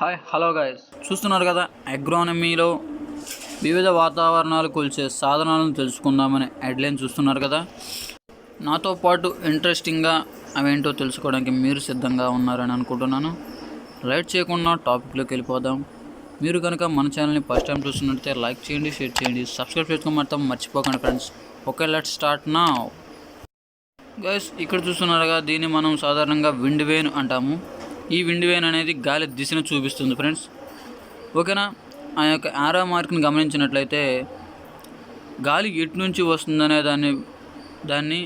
Hi hello guys చూస్తున్నారు కదా అగ్రోనమీలో వివిధ వాతావరణాలు కొలిచే సాధనాలను తెలుసుకుందామని హెడ్లైన్ చూస్తున్నారు కదా. నాతో పాటు ఇంట్రెస్టింగ్గా అవేంటో తెలుసుకోవడానికి మీరు సిద్ధంగా ఉన్నారని అనుకుంటున్నాను. లైట్ చేయకుండా టాపిక్లోకి వెళ్ళిపోదాం. మీరు కనుక మన ఛానల్ని ఫస్ట్ టైం చూస్తున్నట్లయితే లైక్ చేయండి షేర్ చేయండి సబ్స్క్రైబ్ చేసుకోవడం మాత్రం మర్చిపోకండి ఫ్రెండ్స్ ఓకే లెట్ స్టార్ట్ నా గైస్ ఇక్కడ చూస్తున్నారుగా దీన్ని మనం సాధారణంగా విండ్ వేన్ అంటాము. ఈ విండ్ వేన్ అనేది గాలి దిశను చూపిస్తుంది ఫ్రెండ్స్ ఓకేనా? ఆ యొక్క ఆరో మార్క్ని గమనించినట్లయితే గాలి ఎటు నుంచి వస్తుందనే దాన్ని దాన్ని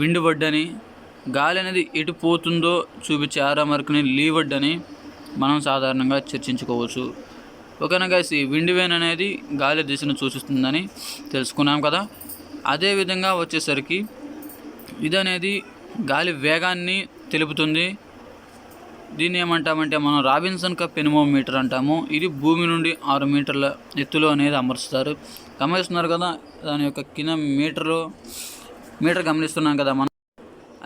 విండ్ అని గాలి అనేది ఎటు పోతుందో చూపించే ఆరో మార్క్ని లీవర్డ్ అని మనం సాధారణంగా చర్చించుకోవచ్చు. ఓకేనా గైస్ ఈ విండ్ వేన్ అనేది గాలి దిశను సూచిస్తుందని తెలుసుకున్నాం కదా? అదేవిధంగా వచ్చేసరికి ఇది అనేది గాలి వేగాన్ని తెలుపుతుంది దీన్ని ఏమంటామంటే మనం రాబిన్సన్ కప్ ఎనిమోమీటర్ అంటాము. ఇది భూమి నుండి ఆరు మీటర్ల ఎత్తులో అనేది అమరుస్తారు గమనిస్తున్నారు కదా దాని యొక్క కింద మీటరు మీటర్ గమనిస్తున్నాం కదా మనం.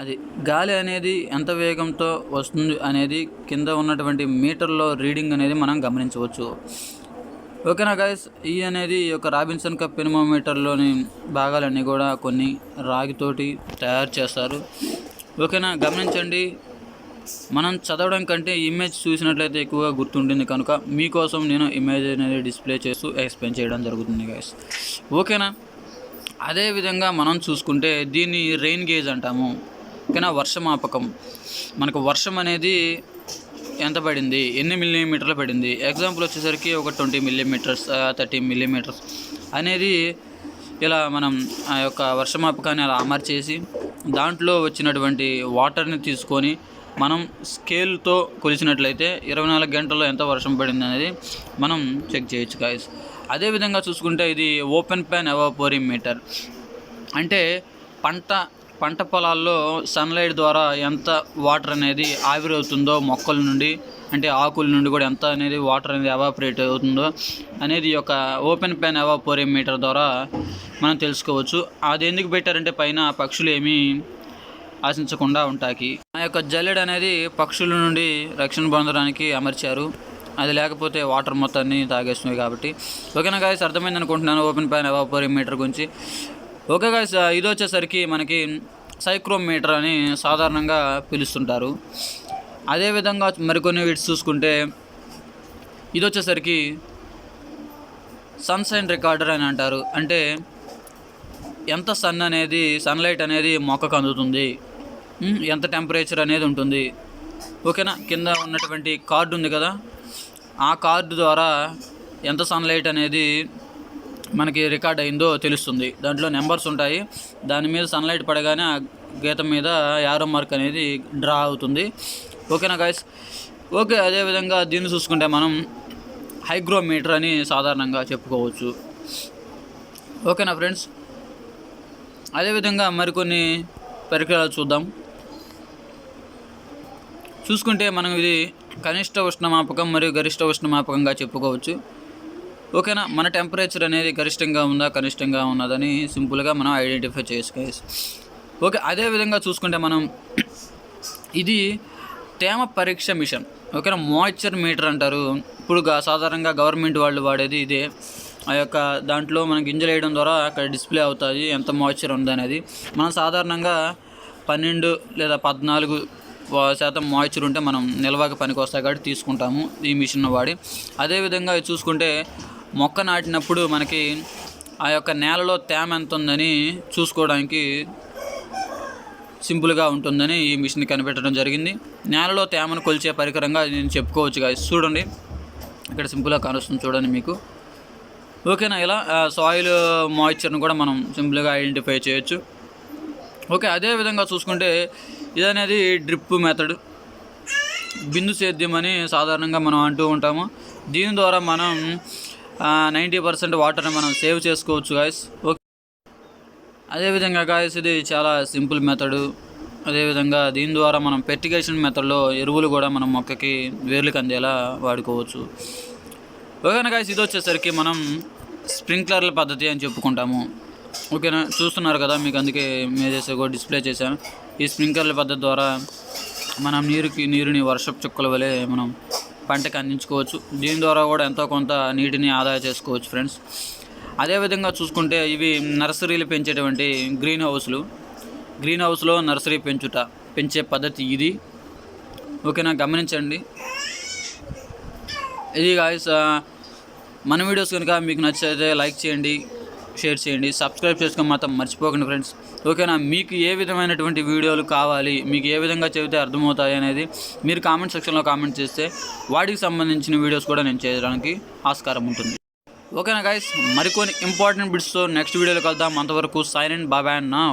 అది గాలి అనేది ఎంత వేగంతో వస్తుంది అనేది కింద ఉన్నటువంటి మీటర్లో రీడింగ్ అనేది మనం గమనించవచ్చు. ఓకేనా గైస్ ఈ అనేది ఈ యొక్క రాబిన్సన్ కప్ ఎనిమోమీటర్లోని భాగాలన్నీ కూడా కొన్ని రాగితోటి తయారు చేస్తారు. ఓకేనా? గమనించండి. మనం చదవడం కంటే ఇమేజ్ చూసినట్లయితే ఎక్కువగా గుర్తుంటుంది కనుక మీకోసం నేను ఇమేజ్ అనేది డిస్ప్లే చేస్తూ ఎక్స్ప్లెయిన్ చేయడం జరుగుతుంది గైస్ ఓకేనా? అదేవిధంగా మనం చూసుకుంటే దీన్ని రెయిన్ గేజ్ అంటాము. ఓకేనా? వర్షమాపకం. మనకు వర్షం అనేది ఎంత పడింది? ఎన్ని మిల్లీమీటర్లు పడింది? ఎగ్జాంపుల్ వచ్చేసరికి ఒక ట్వంటీ మిల్లీమీటర్స్ థర్టీ మిల్లీమీటర్స్ అనేది ఇలా మనం ఆ యొక్క వర్షమాపకాన్ని అలా అమర్చేసి దాంట్లో వచ్చినటువంటి వాటర్ని తీసుకొని మనం స్కేల్తో కొలిచినట్లయితే ఇరవై నాలుగు గంటల్లో ఎంత వర్షం పడింది అనేది మనం చెక్ చేయొచ్చు గాయస్ అదేవిధంగా చూసుకుంటే ఇది ఓపెన్ ప్యాన్ ఎవాపోరీ మీటర్ అంటే పంట పంట పొలాల్లో సన్లైట్ ద్వారా ఎంత వాటర్ అనేది ఆవిరవుతుందో మొక్కల నుండి అంటే ఆకుల నుండి కూడా ఎంత అనేది వాటర్ అనేది ఎవాపరేట్ అవుతుందో అనేది ఒక యొక్క ఓపెన్ ప్యాన్ ఎవాపోరీ మీటర్ ద్వారా మనం తెలుసుకోవచ్చు. అది ఎందుకు పెట్టారంటే పైన పక్షులు ఏమీ ఆశించకుండా ఉంటాయి. ఆ యొక్క జల్లెడ అనేది పక్షుల నుండి రక్షణ పొందడానికి అమర్చారు. అది లేకపోతే వాటర్ మొత్తాన్ని తాగేస్తున్నాయి కాబట్టి. ఓకేనా గాయస్ అర్థమైంది అనుకుంటున్నాను. ఓపెన్ పైన ఎవాపోరీ మీటర్ గురించి. ఓకే గాయస్ ఇది వచ్చేసరికి మనకి సైక్రోమీటర్ అని సాధారణంగా పిలుస్తుంటారు. అదేవిధంగా మరికొన్ని వీటిస్ చూసుకుంటే ఇది వచ్చేసరికి సన్సైన్ రికార్డర్ అని అంటారు. అంటే ఎంత సన్ అనేది సన్లైట్ అనేది మొక్కకు అందుతుంది. ఎంత టెంపరేచర్ అనేది ఉంటుంది. ఓకేనా? కింద ఉన్నటువంటి కార్డు ఉంది కదా? ఆ కార్డు ద్వారా ఎంత సన్లైట్ అనేది మనకి రికార్డ్ అయిందో తెలుస్తుంది. దాంట్లో నెంబర్స్ ఉంటాయి. దాని మీద సన్లైట్ పడగానే ఆ గీత మీద యారో మార్క్ అనేది డ్రా అవుతుంది. ఓకేనా గాయస్ ఓకే అదేవిధంగా దీన్ని చూసుకుంటే మనం హైగ్రోమీటర్ అని సాధారణంగా చెప్పుకోవచ్చు. ఓకేనా ఫ్రెండ్స్ అదేవిధంగా మరికొన్ని పరికరాలు చూద్దాం. చూసుకుంటే మనం ఇది కనిష్ట ఉష్ణమాపకం మరియు గరిష్ట ఉష్ణమాపకంగా చెప్పుకోవచ్చు. ఓకేనా? మన టెంపరేచర్ అనేది గరిష్టంగా ఉందా కనిష్టంగా ఉన్నదని సింపుల్గా మనం ఐడెంటిఫై చేసుకోవచ్చు. ఓకే అదేవిధంగా చూసుకుంటే మనం ఇది తేమ పరీక్ష మిషన్. ఓకేనా? మాయిశ్చర్ మీటర్ అంటారు. ఇప్పుడు సాధారణంగా గవర్నమెంట్ వాళ్ళు వాడేది ఇదే. ఆ యొక్క దాంట్లో మనం గింజలు వేయడం ద్వారా అక్కడ డిస్ప్లే అవుతుంది ఎంత మాయిశ్చర్ ఉందనేది. మనం సాధారణంగా పన్నెండు లేదా పద్నాలుగు శాతం మాయిశ్చర్ ఉంటే మనం నిల్వకి పనికి వస్తాయి కాబట్టి తీసుకుంటాము ఈ మిషన్ వాడి. అదేవిధంగా చూసుకుంటే మొక్క నాటినప్పుడు మనకి ఆ యొక్క నేలలో తేమ ఎంత ఉందని చూసుకోవడానికి సింపుల్గా ఉంటుందని ఈ మిషన్ కనిపెట్టడం జరిగింది. నేలలో తేమను కొలిచే పరికరంగా నేను చెప్పుకోవచ్చు guys. చూడండి. ఇక్కడ సింపుల్గా కనుస్తుంది చూడండి మీకు. ఓకేనా ఇలా సాయిల్ మాయిశ్చర్ని కూడా మనం సింపుల్గా ఐడెంటిఫై చేయొచ్చు. ఓకే అదేవిధంగా చూసుకుంటే ఇది అనేది డ్రిప్ మెథడ్ బిందు సేద్యం అని సాధారణంగా మనం అంటూ ఉంటాము. దీని ద్వారా మనం నైంటీ పర్సెంట్ వాటర్ని మనం సేవ్ చేసుకోవచ్చు గాయస్ ఓకే అదేవిధంగా గాయస్ ఇది చాలా సింపుల్ మెథడు అదేవిధంగా దీని ద్వారా మనం పెర్టిగేషన్ మెథడ్లో ఎరువులు కూడా మనం మొక్కకి వేర్లకు అందేలా వాడుకోవచ్చు. ఓకేనా గాయస్ ఇది వచ్చేసరికి మనం స్ప్రింక్లర్ల పద్ధతి అని చెప్పుకుంటాము. ఓకేనా? చూస్తున్నారు కదా మీకు అందుకే మేజెస్ కూడా డిస్ప్లే చేశాను. ఈ స్ప్రింక్లర్ల పద్ధతి ద్వారా మనం నీరుకి నీరుని వర్షపు చుక్కల వలె మనం పంటకి అందించుకోవచ్చు. దీని ద్వారా కూడా ఎంతో కొంత నీటిని ఆదా చేసుకోవచ్చు ఫ్రెండ్స్ అదేవిధంగా చూసుకుంటే ఇవి నర్సరీలు పెంచేటువంటి గ్రీన్ హౌస్లు గ్రీన్ హౌస్లో నర్సరీ పెంచుట పెంచే పద్ధతి ఇది. ఓకేనా? గమనించండి. ఇది గాయస్ మన వీడియోస్ కనుక మీకు నచ్చితే లైక్ చేయండి. షేర్ చేయండి. సబ్స్క్రైబ్ చేసుకొని మాత్రం మర్చిపోకండి ఫ్రెండ్స్. ఓకేనా? మీకు ఏ విధమైనటువంటి వీడియోలు కావాలి మీకు ఏ విధంగా చెబితే అర్థమవుతాయి అనేది మీరు కామెంట్ సెక్షన్లో కామెంట్ చేస్తే వాటికి సంబంధించిన వీడియోస్ కూడా నేను చేయడానికి ఆస్కారం ఉంటుంది. ఓకేనా గైస్ మరికొన్ని ఇంపార్టెంట్ బిట్స్తో నెక్స్ట్ వీడియోలో కలుద్దాం. అంతవరకు సైలెంట్ బాబాయ్ నా